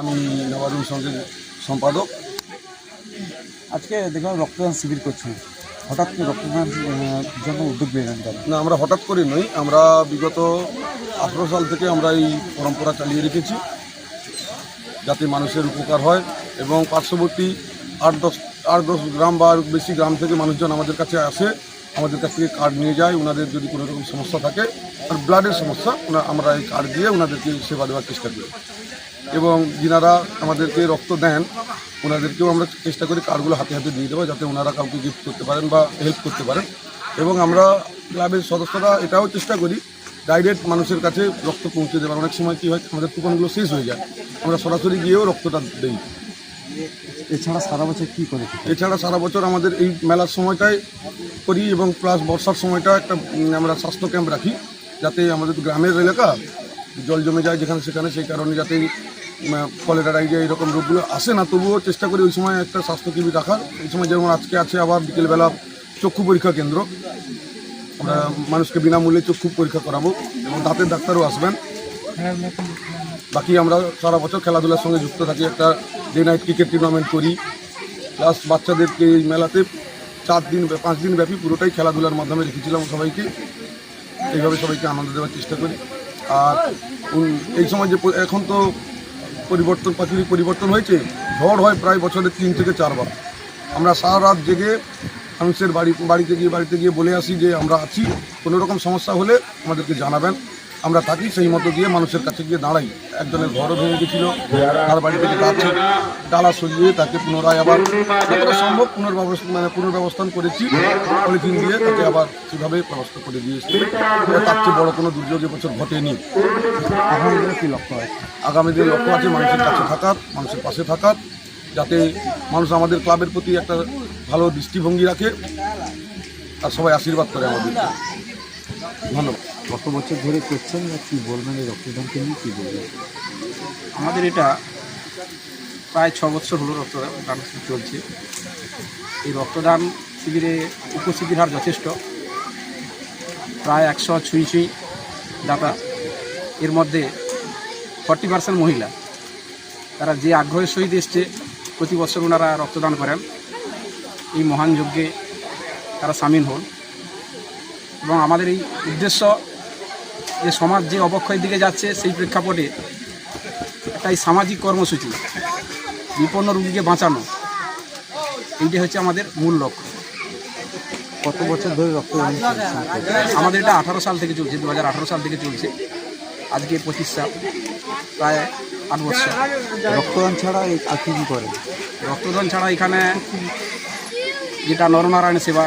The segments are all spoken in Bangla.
আমি নবারুণ সঙ্গের সম্পাদক। আজকে দেখলাম রক্তদান শিবির করছেন হঠাৎ করে রক্তদান জন্য উদ্যোগ নিলেন না আমরা হঠাৎ করে নই। আমরা বিগত আঠেরো সাল থেকে আমরা এই পরম্পরা চালিয়ে রেখেছি যাতে মানুষের উপকার হয় এবং পার্শ্ববর্তী আট দশ আট দশ গ্রাম বা বেশি গ্রাম থেকে মানুষজন আমাদের কাছে আসে আমাদের কাছ থেকে কার্ড নিয়ে যায়। ওনাদের যদি কোনো রকম সমস্যা থাকে আর ব্লাডের সমস্যা আমরা এই কার্ড দিয়ে ওনাদেরকে সেবা দেওয়ার চেষ্টা করি। এবং যিনারা আমাদেরকে রক্ত দেন ওনাদেরকেও আমরা চেষ্টা করি কার্ডগুলো হাতে হাতে দিয়ে দেবো যাতে ওনারা কাউকে গিফট করতে পারেন বা হেল্প করতে পারেন। এবং আমরা ক্লাবের সদস্যরা এটাও চেষ্টা করি ডাইরেক্ট মানুষের কাছে রক্ত পৌঁছে দেওয়ার। অনেক সময় কী হয় আমাদের কুপনগুলো শেষ হয়ে যায় আমরা সরাসরি গিয়েও রক্তটা দিই। এছাড়া সারা বছর কী করে? এছাড়া সারা বছর আমাদের এই মেলার সময়টায় করি এবং প্লাস বর্ষার সময়টা একটা আমরা স্বাস্থ্য ক্যাম্প রাখি যাতে আমাদের গ্রামের এলাকা জল জমে যায় যেখানে সেখানে সেই কারণে যাতে কলেরা ডাইরিয়া এরকম রোগগুলো আসে না, তবুও চেষ্টা করি ওই সময় একটা স্বাস্থ্যকেন্দ্র রাখার। এই সময় যেমন আজকে আছে আবার বিকেলবেলা চক্ষু পরীক্ষা কেন্দ্র। আমরা মানুষকে বিনামূল্যে চক্ষু পরীক্ষা করাবো এবং দাঁতের ডাক্তারও আসবেন। বাকি আমরা সারা বছর খেলাধুলার সঙ্গে যুক্ত থাকি, একটা ডে নাইট ক্রিকেট টুর্নামেন্ট করি। প্লাস বাচ্চাদেরকে এই মেলাতে চার দিন, পাঁচ দিন ব্যাপী পুরোটাই খেলাধুলার মাধ্যমে রেখেছিলাম সবাইকে। এইভাবে সবাইকে আনন্দ দেওয়ার চেষ্টা করি। আর এই সময় যে এখন তো পরিবর্তন, প্রাকৃতিক পরিবর্তন হয়েছে, ঝড় হয় প্রায় বছরে তিন থেকে চারবার। আমরা সারা রাত জেগে মানুষের বাড়ি, বাড়িতে গিয়ে বাড়িতে গিয়ে বলে আসি যে আমরা আছি। কোনো রকম সমস্যা হলে আমাদেরকে জানাবেন। আমরা থাকি, সেই মতো গিয়ে মানুষের কাছে গিয়ে দাঁড়াই। একজনের ঘরও ভেঙে গেছিল, তার বাড়ি থেকে গাছ ডালা সরিয়ে তাকে পুনরায় আবার যতটা সম্ভব পুনর্ব্যবস্থা মানে পুনর্ব্যবস্থান করেছি, পলিথিন দিয়ে তাকে আবার সেভাবে ব্যবস্থা করে দিয়েছি তার চেয়ে বড় কোনো দুর্যোগ এবছর ঘটেনি। আগামী দিনে কি লক্ষ্য আছে? আগামী দিনে লক্ষ্য আছে মানুষের কাছে থাকার, মানুষের পাশে থাকার, যাতে মানুষ আমাদের ক্লাবের প্রতি একটা ভালো দৃষ্টিভঙ্গি রাখে। আর সবাই আশীর্বাদ করে আমাদের। ধন্যবাদ। কত বছর ধরে করছেন না কি বলবেন এই রক্তদানকে নিয়ে, কি বলবেন? আমাদের এটা প্রায় ছ বছর হলো রক্তদান দান চলছে। এই রক্তদান শিবিরে উপস্থিতির হার যথেষ্ট। প্রায় একশো ছুঁই ছুঁই দাতা এর মধ্যে ফর্টি পার্সেন্ট মহিলা। তারা যে আগ্রহের সহিত এসছে, প্রতি বছর ওনারা রক্তদান করেন। এই মহান যজ্ঞে তারা সামিল হন। এবং আমাদের এই উদ্দেশ্য যে সমাজ যে অবক্ষয়ের দিকে যাচ্ছে সেই প্রেক্ষাপটে এই সামাজিক কর্মসূচি বিপন্ন রুগীকে বাঁচানো। এইটা হচ্ছে আমাদের মূল লক্ষ্য। কত বছর ধরে রক্তদান আমাদের এটা আঠারো সাল থেকে চলছে দু হাজার আঠারো সাল থেকে চলছে। আজকে পঁচিশ সাল প্রায় আট বছর। রক্তদান ছাড়া এই আর কি কি করেন? রক্তদান ছাড়া এখানে যেটা নরনারায়ণ সেবা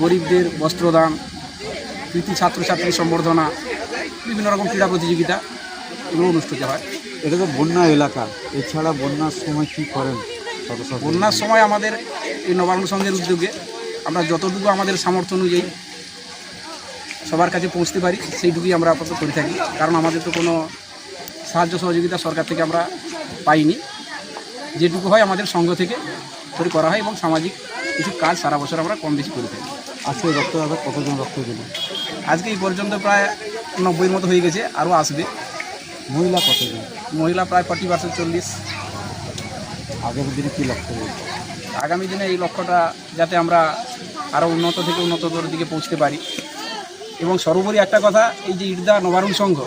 গরিবদের বস্ত্রদান কৃতি ছাত্রছাত্রী সম্বর্ধনা বিভিন্ন রকম ক্রীড়া প্রতিযোগিতা এগুলো অনুষ্ঠিত হয়। এটা তো বন্যা এলাকা। এছাড়া বন্যার সময় কী করেন বন্যার সময় আমাদের এই নবান্ন সংঘের উদ্যোগে আমরা যতটুকু আমাদের সামর্থ্য অনুযায়ী সবার কাছে পৌঁছতে পারি সেইটুকুই আমরা আপাতত করে থাকি। কারণ আমাদের তো কোনো সাহায্য সহযোগিতা সরকার থেকে আমরা পাইনি। যেটুকু হয় আমাদের সংঘ থেকে করে করা হয় এবং সামাজিক কিছু কাজ সারা বছর আমরা কম বেশি করে থাকি। আজকে রক্তদাতা কতজন রক্ত দিলেন? আজকে এই পর্যন্ত প্রায় নব্বইয়ের মতো হয়ে গেছে আরও আসবে। মহিলা কতজন মহিলা প্রায় ফর্টি পার্সেন্ট চল্লিশ। আগামী দিনে কী লক্ষ্য রয়েছে আগামী দিনে এই লক্ষ্যটা যাতে আমরা আরও উন্নত থেকে উন্নততর দিকে পৌঁছতে পারি। এবং সর্বোপরি একটা কথা এই যে ইটদা নবারুণ সংঘ